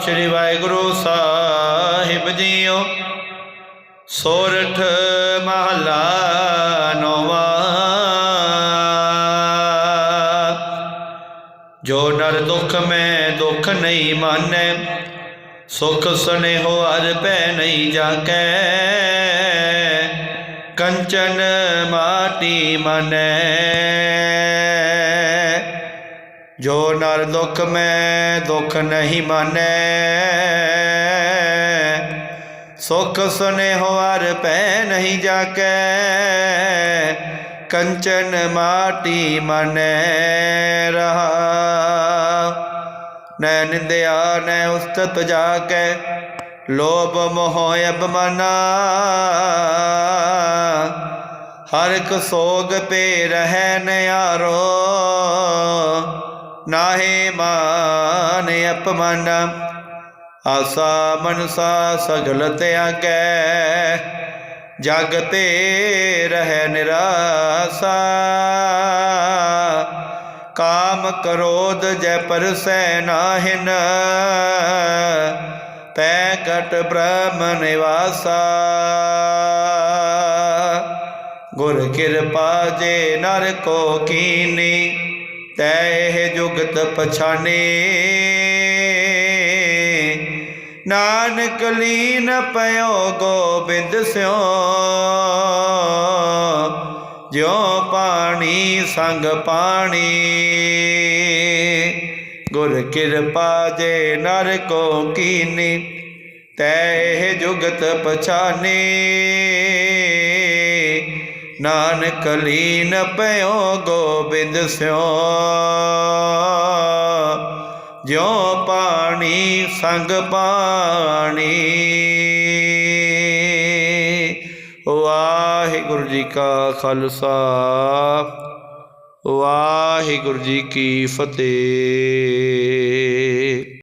ਸ੍ਰੀ ਵਾਹਿਗੁਰੂ ਸਾਹਿਬ JIO. ਸੋਰਠ ਮਹਲਾ ਨੋਵਾ। ਜੋ ਨਰ ਦੁਖ ਮੈਂ ਦੁਖ ਨਹੀਂ ਮਾਨੈ, ਸੁਖ ਸਨੇਹੋ ਹਰ ਪੈ ਨਹੀਂ ਜਾਕੈ ਕੰਚਨ ਮਾਟੀ ਮਨੈ। ਜੋ ਨਰ ਦੁਖ ਮੈਂ ਦੁਖ ਨਹੀਂ ਮਾਨੈ, ਸੁਖ ਸੁਨੇ ਹਰ ਪੈ ਨਹੀਂ ਜਾਕੈ, ਕੰਚਨ ਮਾਟੀ ਮਨੈ ਰਹਾ। ਨੈ ਨਿੰਦਿਆ, ਨੈ ਉਸਤਤ ਜਾ ਕੇ ਲੋਭ ਮੋਹ ਅਪਮਾਨਾ। ਹਰ ਇੱਕ ਸੋਗ ਪੇ ਰਹਿ ਨਿਆਰੋ। ਨਾਹੀ ਮਾਨ ਅਪਮਨ, ਆਸਾ ਮਨਸਾ ਸਗਲ ਤਿਆਗੈ, ਜਗ ਤੇ ਰਹਿ ਨਿਰਾਸਾ। ਕਾਮ ਕਰੋਧ ਜੈ ਪਰਸੈ ਨਾਹਿਨ, ਤੈ ਕਟ ਬ੍ਰਹਮ ਨਿਵਾਸਾ। ਗੁਰ ਕਿਰਪਾ ਜੇ ਨਰ ਕੋ ਕੀਨੀ ਤੈ ਇਹ ਜੁਗਤ ਪਛਾਨੇ ਨਾਨਕ ਲੀਨ ਪਇਓ ਗੋਬਿੰਦ ਸਿਓ। ਜਿਉ ਪਾਣੀ ਸੰਗ ਪਾਣੀ। ਗੁਰ ਕਿਰਪਾ ਜੇ ਨਰ ਕੋ ਕੀਨੀ, ਤੈ ਇਹ ਜੁਗਤ ਪਛਾਨੇ ਨਾਨਕ ਲੀਨ ਪਇਓ ਗੋਬਿੰਦ ਸਿਓ। ਜਿਉ ਪਾਣੀ ਸੰਗ ਪਾਣੀ। ਵਾਹਿਗੁਰੂ ਜੀ ਕਾ ਖਾਲਸਾ। ਵਾਹਿਗੁਰੂ ਜੀ ਕੀ ਫਤਿਹ।